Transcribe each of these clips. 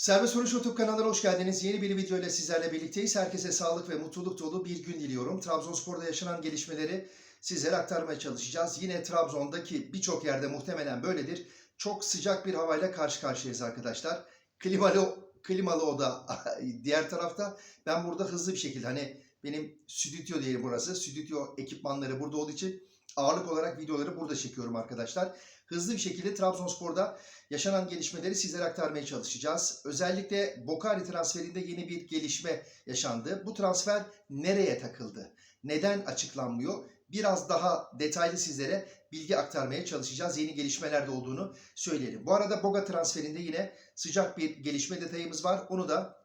Serbest Vuruş YouTube kanalına hoş geldiniz. Yeni bir video ile sizlerle birlikteyiz. Herkese sağlık ve mutluluk dolu bir gün diliyorum. Trabzonspor'da yaşanan gelişmeleri sizlere aktarmaya çalışacağız. Yine Trabzon'daki birçok yerde muhtemelen böyledir. Çok sıcak bir havayla karşı karşıyayız arkadaşlar. Klimalı, klimalı oda diğer tarafta. Ben burada hızlı bir şekilde hani benim stüdyo diyelim burası. Stüdyo ekipmanları burada olduğu için ağırlık olarak videoları burada çekiyorum arkadaşlar. Hızlı bir şekilde Trabzonspor'da yaşanan gelişmeleri sizlere aktarmaya çalışacağız. Özellikle Bokari transferinde yeni bir gelişme yaşandı. Bu transfer nereye takıldı? Neden açıklanmıyor? Biraz daha detaylı sizlere bilgi aktarmaya çalışacağız. Yeni gelişmeler de olduğunu söyleyelim. Bu arada Boga transferinde yine sıcak bir gelişme detayımız var. Onu da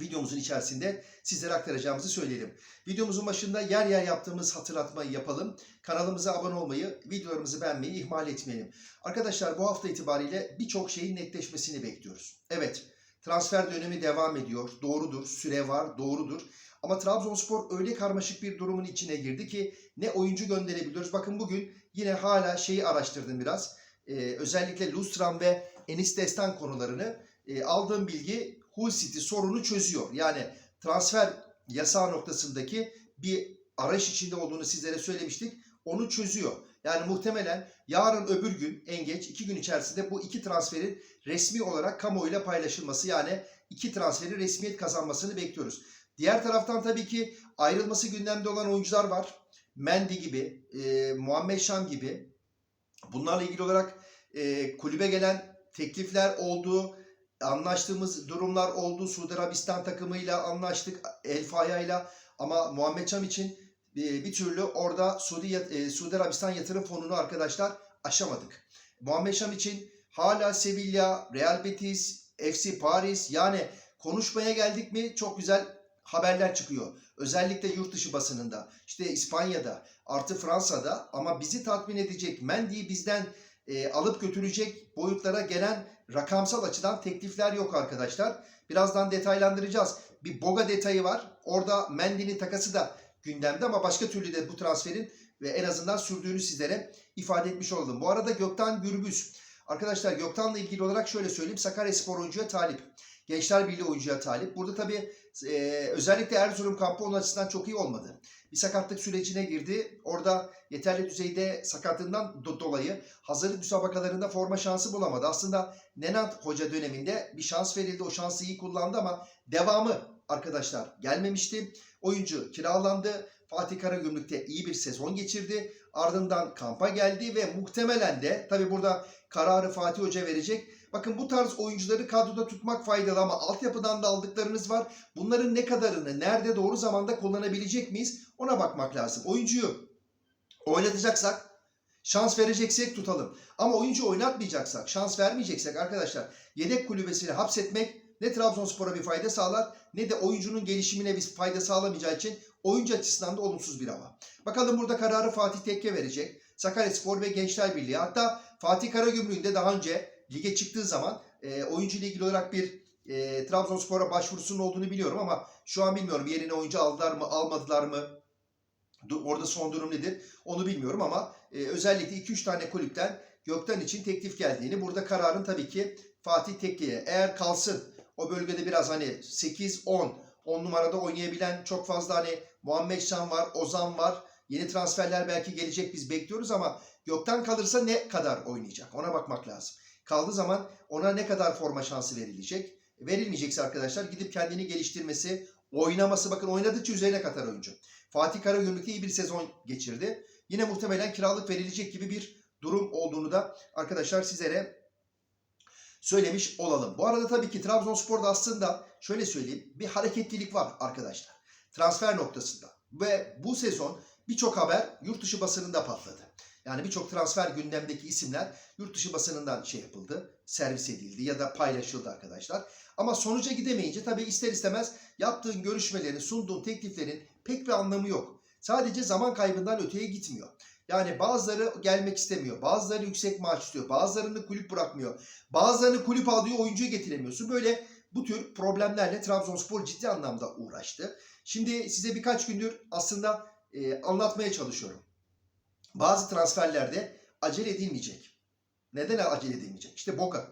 videomuzun içerisinde sizlere aktaracağımızı söyleyelim. Videomuzun başında yer yer yaptığımız hatırlatmayı yapalım. Kanalımıza abone olmayı, videolarımızı beğenmeyi ihmal etmeyelim. Arkadaşlar bu hafta itibariyle birçok şeyin netleşmesini bekliyoruz. Evet, transfer dönemi devam ediyor. Doğrudur, süre var, doğrudur. Ama Trabzonspor öyle karmaşık bir durumun içine girdi ki ne oyuncu gönderebiliyoruz. Bakın bugün yine hala şeyi araştırdım biraz. Ee, özellikle Lustran ve Enis Destan konularını e, aldığım bilgi Hull City sorunu çözüyor. Yani transfer yasağı noktasındaki bir arayış içinde olduğunu sizlere söylemiştik. Onu çözüyor. Yani muhtemelen yarın öbür gün en geç iki gün içerisinde bu iki transferin resmi olarak kamuoyuyla paylaşılması yani iki transferin resmiyet kazanmasını bekliyoruz. Diğer taraftan tabii ki ayrılması gündemde olan oyuncular var. Mendy gibi, e, Muhammed Şam gibi. Bunlarla ilgili olarak e, kulübe gelen teklifler olduğu, anlaştığımız durumlar oldu. Suudi Arabistan takımıyla anlaştık, El Faya'yla ama Muhammed Şam için e, bir türlü orada Suudi, e, Suudi Arabistan yatırım fonunu arkadaşlar aşamadık. Muhammed Şam için hala Sevilla, Real Betis, FC Paris yani konuşmaya geldik mi çok güzel haberler çıkıyor. Özellikle yurt dışı basınında, işte İspanya'da, artı Fransa'da ama bizi tatmin edecek, Mendy'yi bizden e, alıp götürecek boyutlara gelen rakamsal açıdan teklifler yok arkadaşlar. Birazdan detaylandıracağız. Bir Boga detayı var. Orada Mendy'nin takası da gündemde ama başka türlü de bu transferin ve en azından sürdüğünü sizlere ifade etmiş oldum. Bu arada Gökten Gürbüz. Arkadaşlar Gökten'le ilgili olarak şöyle söyleyeyim. Sakaryaspor oyuncuya talip. Gençler Birliği oyuncuya talip. Burada tabii e, özellikle Erzurum kampı onun açısından çok iyi olmadı. Bir sakatlık sürecine girdi. Orada yeterli düzeyde sakatlığından do- dolayı hazırlık müsabakalarında forma şansı bulamadı. Aslında Nenant Hoca döneminde bir şans verildi. O şansı iyi kullandı ama devamı arkadaşlar gelmemişti. Oyuncu kiralandı. Fatih Karagümrük'te iyi bir sezon geçirdi. Ardından kampa geldi ve muhtemelen de tabi burada kararı Fatih Hoca verecek. Bakın bu tarz oyuncuları kadroda tutmak faydalı ama altyapıdan da aldıklarınız var. Bunların ne kadarını, nerede doğru zamanda kullanabilecek miyiz? Ona bakmak lazım. Oyuncuyu oynatacaksak, şans vereceksek tutalım. Ama oyuncu oynatmayacaksak, şans vermeyeceksek arkadaşlar yedek kulübesini hapsetmek ne Trabzonspor'a bir fayda sağlar ne de oyuncunun gelişimine bir fayda sağlamayacağı için oyuncu açısından da olumsuz bir hava. Bakalım burada kararı Fatih Tekke verecek. Sakaryaspor ve Gençler Birliği hatta Fatih Karagümrük'ün de daha önce lige çıktığı zaman e, oyuncu ile ilgili olarak bir e, Trabzonspor'a başvurusunun olduğunu biliyorum ama şu an bilmiyorum yerine oyuncu aldılar mı almadılar mı orada son durum nedir onu bilmiyorum ama e, özellikle 2-3 tane kulüpten Gökten için teklif geldiğini burada kararın tabii ki Fatih Tekke'ye eğer kalsın o bölgede biraz hani 8-10 10 numarada oynayabilen çok fazla hani Muhammed Şan var, Ozan var. Yeni transferler belki gelecek biz bekliyoruz ama Gökten kalırsa ne kadar oynayacak ona bakmak lazım. Kaldığı zaman ona ne kadar forma şansı verilecek? Verilmeyecekse arkadaşlar gidip kendini geliştirmesi, oynaması bakın oynadıkça üzerine katar oyuncu. Fatih Karagümrük'te iyi bir sezon geçirdi. Yine muhtemelen kiralık verilecek gibi bir durum olduğunu da arkadaşlar sizlere söylemiş olalım. Bu arada tabii ki Trabzonspor'da aslında şöyle söyleyeyim bir hareketlilik var arkadaşlar. Transfer noktasında. Ve bu sezon birçok haber yurt dışı basınında patladı. Yani birçok transfer gündemdeki isimler yurt dışı basınından şey yapıldı, servis edildi ya da paylaşıldı arkadaşlar. Ama sonuca gidemeyince tabii ister istemez yaptığın görüşmelerin, sunduğun tekliflerin pek bir anlamı yok. Sadece zaman kaybından öteye gitmiyor. Yani bazıları gelmek istemiyor, bazıları yüksek maaş istiyor, bazılarını kulüp bırakmıyor, bazılarını kulüp alıyor, oyuncuyu getiremiyorsun. Böyle bu tür problemlerle Trabzonspor ciddi anlamda uğraştı. Şimdi size birkaç gündür aslında e, anlatmaya çalışıyorum. Bazı transferlerde acele edilmeyecek. Neden acele edilmeyecek? İşte Boga.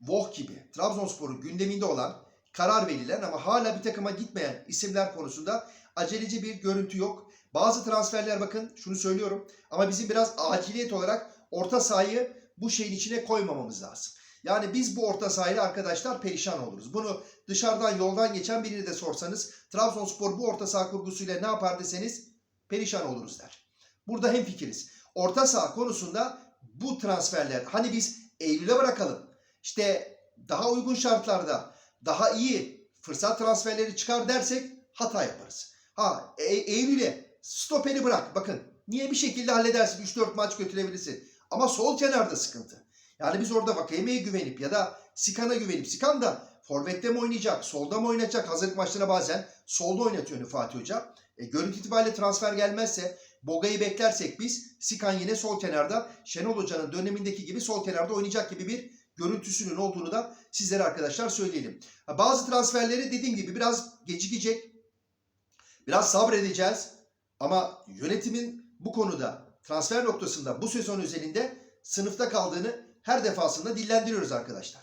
Voh gibi Trabzonspor'un gündeminde olan karar verilen ama hala bir takıma gitmeyen isimler konusunda aceleci bir görüntü yok. Bazı transferler bakın şunu söylüyorum ama bizim biraz aciliyet olarak orta sahayı bu şeyin içine koymamamız lazım. Yani biz bu orta sahayla arkadaşlar perişan oluruz. Bunu dışarıdan yoldan geçen birini de sorsanız Trabzonspor bu orta saha kurgusuyla ne yapar deseniz perişan oluruz der. Burada hem fikiriz. Orta saha konusunda bu transferler hani biz Eylül'e bırakalım. İşte daha uygun şartlarda daha iyi fırsat transferleri çıkar dersek hata yaparız. Ha e- Eylül'e stoperi bırak. Bakın niye bir şekilde halledersin 3-4 maç götürebilirsin. Ama sol kenarda sıkıntı. Yani biz orada Vakayeme'ye güvenip ya da Sikan'a güvenip Sikan da forvette mi oynayacak, solda mı oynayacak? Hazırlık maçlarına bazen solda oynatıyor Fatih Hoca. E, görüntü itibariyle transfer gelmezse Boga'yı beklersek biz Sikan yine sol kenarda Şenol Hoca'nın dönemindeki gibi sol kenarda oynayacak gibi bir görüntüsünün olduğunu da sizlere arkadaşlar söyleyelim. Bazı transferleri dediğim gibi biraz gecikecek. Biraz sabredeceğiz. Ama yönetimin bu konuda transfer noktasında bu sezon özelinde sınıfta kaldığını her defasında dillendiriyoruz arkadaşlar.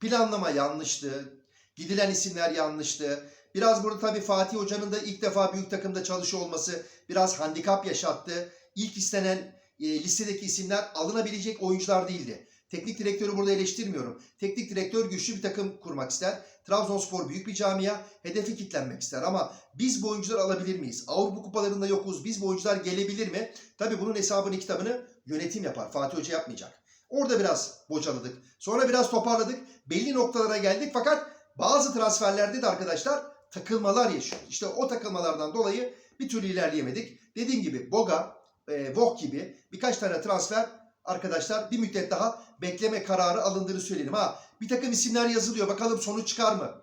Planlama yanlıştı. Gidilen isimler yanlıştı. Biraz burada tabii Fatih Hoca'nın da ilk defa büyük takımda çalışıyor olması biraz handikap yaşattı. İlk istenen e, listedeki isimler alınabilecek oyuncular değildi. Teknik direktörü burada eleştirmiyorum. Teknik direktör güçlü bir takım kurmak ister. Trabzonspor büyük bir camia. Hedefi kitlenmek ister. Ama biz bu oyuncuları alabilir miyiz? Avrupa kupalarında yokuz. Biz bu oyuncular gelebilir mi? Tabii bunun hesabını kitabını yönetim yapar. Fatih Hoca yapmayacak. Orada biraz bocaladık. Sonra biraz toparladık. Belli noktalara geldik fakat bazı transferlerde de arkadaşlar takılmalar yaşıyor. İşte o takılmalardan dolayı bir türlü ilerleyemedik. Dediğim gibi Boga, e, Voh gibi birkaç tane transfer arkadaşlar bir müddet daha bekleme kararı alındığını söyleyelim. Ha bir takım isimler yazılıyor. Bakalım sonuç çıkar mı?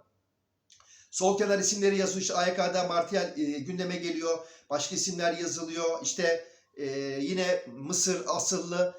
Sol kenar isimleri yazıyor. İşte AYK'da Martial e, gündeme geliyor. Başka isimler yazılıyor. İşte e, yine Mısır asıllı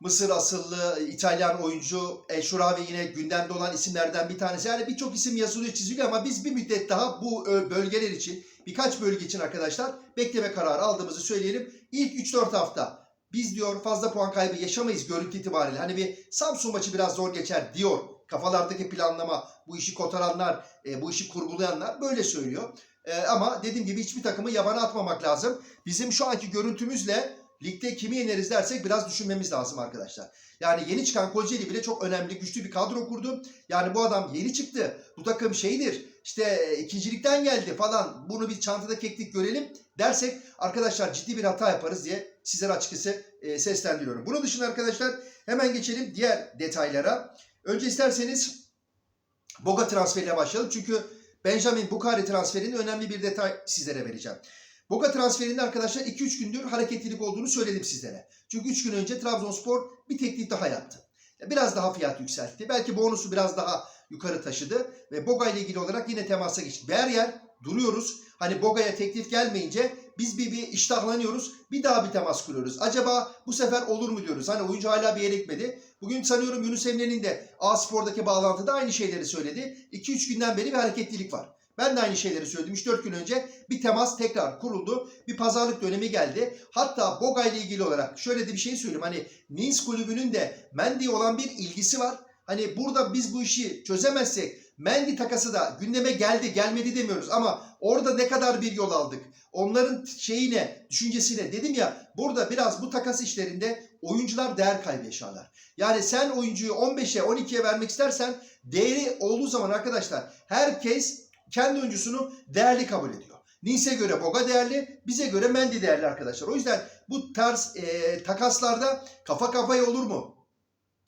Mısır asıllı İtalyan oyuncu El Şuravi yine gündemde olan isimlerden bir tanesi. Yani birçok isim yazılıyor çiziliyor ama biz bir müddet daha bu ö, bölgeler için birkaç bölge için arkadaşlar bekleme kararı aldığımızı söyleyelim. İlk 3-4 hafta biz diyor fazla puan kaybı yaşamayız görüntü itibariyle. Hani bir Samsun maçı biraz zor geçer diyor. Kafalardaki planlama, bu işi kotaranlar, e, bu işi kurgulayanlar böyle söylüyor. E, ama dediğim gibi hiçbir takımı yabana atmamak lazım. Bizim şu anki görüntümüzle ligde kimi yeneriz dersek biraz düşünmemiz lazım arkadaşlar. Yani yeni çıkan Kocaeli bile çok önemli, güçlü bir kadro kurdu. Yani bu adam yeni çıktı. Bu takım şeydir, işte e, ikincilikten geldi falan. Bunu bir çantada keklik görelim dersek arkadaşlar ciddi bir hata yaparız diye sizlere açıkçası e, seslendiriyorum. Bunun dışında arkadaşlar hemen geçelim diğer detaylara. Önce isterseniz Boga transferiyle başlayalım. Çünkü Benjamin Bukari transferinin önemli bir detay sizlere vereceğim. Boga transferinde arkadaşlar 2-3 gündür hareketlilik olduğunu söyledim sizlere. Çünkü 3 gün önce Trabzonspor bir teklif daha yaptı. Biraz daha fiyat yükseltti. Belki bonusu biraz daha yukarı taşıdı. Ve Boga ile ilgili olarak yine temasa geçtik. Yer duruyoruz. Hani Boga'ya teklif gelmeyince biz bir, bir iştahlanıyoruz. Bir daha bir temas kuruyoruz. Acaba bu sefer olur mu diyoruz. Hani oyuncu hala bir yere gitmedi. Bugün sanıyorum Yunus Emre'nin de A-Spor'daki bağlantıda aynı şeyleri söyledi. 2-3 günden beri bir hareketlilik var. Ben de aynı şeyleri söyledim. 3-4 gün önce bir temas tekrar kuruldu. Bir pazarlık dönemi geldi. Hatta Boga ile ilgili olarak şöyle de bir şey söyleyeyim. Hani Nice kulübünün de Mendy'ye olan bir ilgisi var. Hani burada biz bu işi çözemezsek Mendy takası da gündeme geldi gelmedi demiyoruz ama orada ne kadar bir yol aldık. Onların şeyine, düşüncesine dedim ya burada biraz bu takas işlerinde oyuncular değer kaybı yaşarlar. Yani sen oyuncuyu 15'e 12'ye vermek istersen değeri olduğu zaman arkadaşlar herkes kendi oyuncusunu değerli kabul ediyor. Nice'e göre Boga değerli, bize göre Mendy değerli arkadaşlar. O yüzden bu tarz e, takaslarda kafa kafaya olur mu?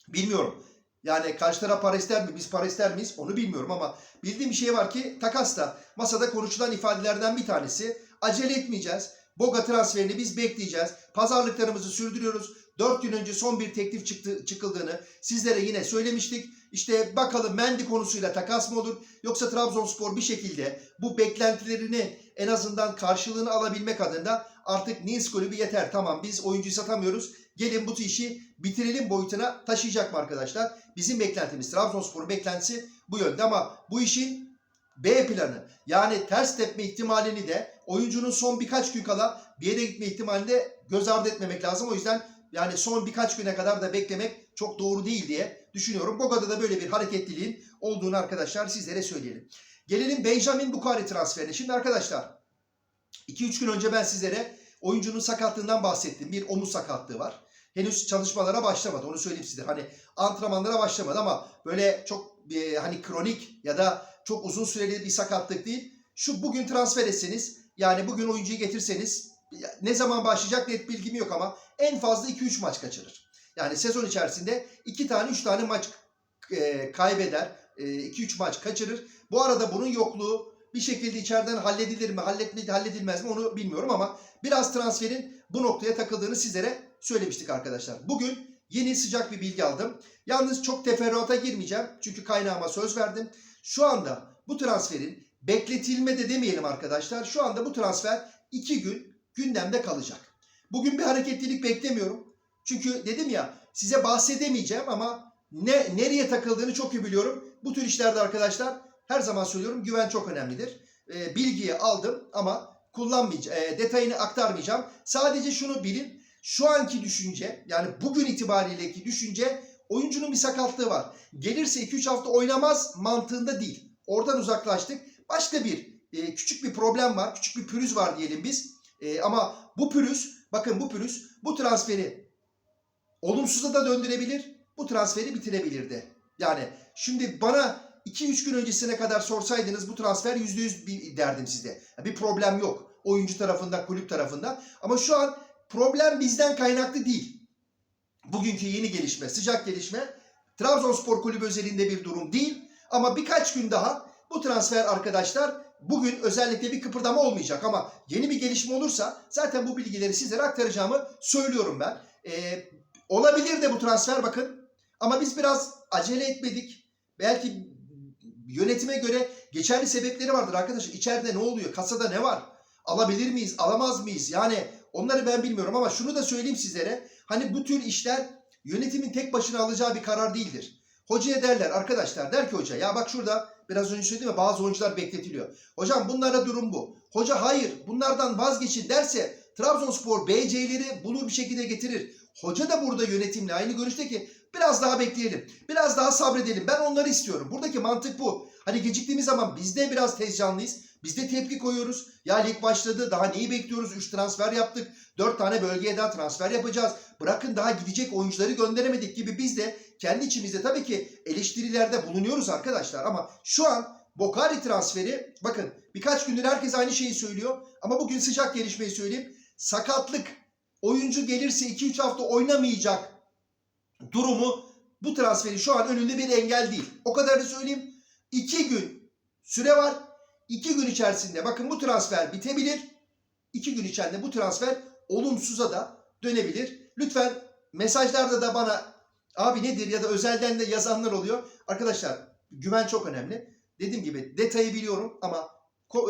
Bilmiyorum. Yani karşı taraf para ister mi, biz para ister miyiz onu bilmiyorum ama bildiğim bir şey var ki takasta masada konuşulan ifadelerden bir tanesi acele etmeyeceğiz. Boga transferini biz bekleyeceğiz. Pazarlıklarımızı sürdürüyoruz. 4 gün önce son bir teklif çıktı, çıkıldığını sizlere yine söylemiştik. İşte bakalım Mendy konusuyla takas mı olur yoksa Trabzonspor bir şekilde bu beklentilerini en azından karşılığını alabilmek adına artık Nice kulübü yeter tamam biz oyuncuyu satamıyoruz. Gelin bu işi bitirelim boyutuna taşıyacak mı arkadaşlar? Bizim beklentimiz Trabzonspor'un beklentisi bu yönde ama bu işin B planı yani ters tepme ihtimalini de oyuncunun son birkaç gün kala bir yere gitme ihtimalini de göz ardı etmemek lazım. O yüzden yani son birkaç güne kadar da beklemek çok doğru değil diye düşünüyorum. Boga'da da böyle bir hareketliliğin olduğunu arkadaşlar sizlere söyleyelim. Gelelim Benjamin Bukari transferine. Şimdi arkadaşlar 2-3 gün önce ben sizlere oyuncunun sakatlığından bahsettim. Bir omuz sakatlığı var. Henüz çalışmalara başlamadı. Onu söyleyeyim size. Hani antrenmanlara başlamadı ama böyle çok e, hani kronik ya da çok uzun süreli bir sakatlık değil. Şu bugün transfer etseniz yani bugün oyuncuyu getirseniz ne zaman başlayacak net bilgim yok ama en fazla 2-3 maç kaçırır. Yani sezon içerisinde 2 tane 3 tane maç e, kaybeder. 2-3 maç kaçırır. Bu arada bunun yokluğu bir şekilde içeriden halledilir mi, halletmedi, halledilmez mi onu bilmiyorum ama biraz transferin bu noktaya takıldığını sizlere söylemiştik arkadaşlar. Bugün yeni sıcak bir bilgi aldım. Yalnız çok teferruata girmeyeceğim çünkü kaynağıma söz verdim. Şu anda bu transferin bekletilme de demeyelim arkadaşlar. Şu anda bu transfer 2 gün gündemde kalacak. Bugün bir hareketlilik beklemiyorum. Çünkü dedim ya size bahsedemeyeceğim ama ne nereye takıldığını çok iyi biliyorum. Bu tür işlerde arkadaşlar her zaman söylüyorum güven çok önemlidir. E, bilgiyi aldım ama kullanmayacağım, e, detayını aktarmayacağım. Sadece şunu bilin. Şu anki düşünce yani bugün itibariyeleki düşünce oyuncunun bir sakatlığı var. Gelirse 2-3 hafta oynamaz mantığında değil. Oradan uzaklaştık. Başka bir e, küçük bir problem var. Küçük bir pürüz var diyelim biz. E, ama bu pürüz bakın bu pürüz bu transferi olumsuza da döndürebilir. Bu transferi bitirebilir de. Yani şimdi bana 2-3 gün öncesine kadar sorsaydınız bu transfer %100 bir derdim size. Bir problem yok. Oyuncu tarafında, kulüp tarafında. Ama şu an problem bizden kaynaklı değil. Bugünkü yeni gelişme, sıcak gelişme Trabzonspor Kulübü özelinde bir durum değil. Ama birkaç gün daha bu transfer arkadaşlar bugün özellikle bir kıpırdama olmayacak. Ama yeni bir gelişme olursa zaten bu bilgileri sizlere aktaracağımı söylüyorum ben. Ee, olabilir de bu transfer bakın. Ama biz biraz acele etmedik. Belki yönetime göre geçerli sebepleri vardır arkadaşlar. İçeride ne oluyor? Kasada ne var? Alabilir miyiz? Alamaz mıyız? Yani onları ben bilmiyorum ama şunu da söyleyeyim sizlere. Hani bu tür işler yönetimin tek başına alacağı bir karar değildir. Hocaya derler arkadaşlar der ki hoca ya bak şurada biraz önce söyledim ya bazı oyuncular bekletiliyor. Hocam bunlara durum bu. Hoca hayır bunlardan vazgeçin derse Trabzonspor BC'leri bunu bir şekilde getirir. Hoca da burada yönetimle aynı görüşte ki biraz daha bekleyelim. Biraz daha sabredelim. Ben onları istiyorum. Buradaki mantık bu. Hani geciktiğimiz zaman biz de biraz tezcanlıyız. Biz de tepki koyuyoruz. Ya lig başladı. Daha neyi bekliyoruz? 3 transfer yaptık. 4 tane bölgeye daha transfer yapacağız. Bırakın daha gidecek oyuncuları gönderemedik gibi biz de kendi içimizde tabii ki eleştirilerde bulunuyoruz arkadaşlar. Ama şu an Bokari transferi bakın birkaç gündür herkes aynı şeyi söylüyor. Ama bugün sıcak gelişmeyi söyleyeyim. Sakatlık oyuncu gelirse 2-3 hafta oynamayacak durumu bu transferi şu an önünde bir engel değil. O kadar da söyleyeyim. 2 gün süre var. 2 gün içerisinde bakın bu transfer bitebilir. 2 gün içerisinde bu transfer olumsuza da dönebilir. Lütfen mesajlarda da bana abi nedir ya da özelden de yazanlar oluyor. Arkadaşlar güven çok önemli. Dediğim gibi detayı biliyorum ama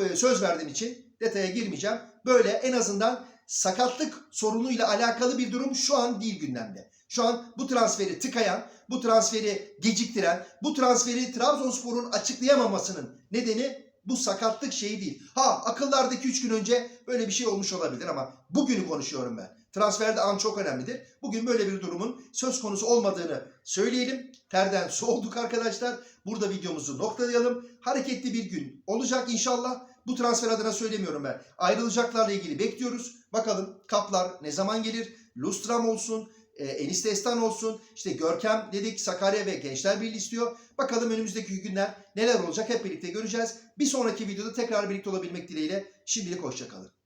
e, söz verdiğim için detaya girmeyeceğim. Böyle en azından sakatlık sorunuyla alakalı bir durum şu an değil gündemde. Şu an bu transferi tıkayan, bu transferi geciktiren, bu transferi Trabzonspor'un açıklayamamasının nedeni bu sakatlık şeyi değil. Ha akıllardaki 3 gün önce böyle bir şey olmuş olabilir ama bugünü konuşuyorum ben. Transferde an çok önemlidir. Bugün böyle bir durumun söz konusu olmadığını söyleyelim. Terden soğuduk arkadaşlar. Burada videomuzu noktalayalım. Hareketli bir gün olacak inşallah. Bu transfer adına söylemiyorum ben. Ayrılacaklarla ilgili bekliyoruz. Bakalım kaplar ne zaman gelir? Lustram olsun, e, Enis Destan olsun. İşte Görkem dedik Sakarya ve Gençler Birliği istiyor. Bakalım önümüzdeki günler neler olacak hep birlikte göreceğiz. Bir sonraki videoda tekrar birlikte olabilmek dileğiyle şimdilik hoşçakalın.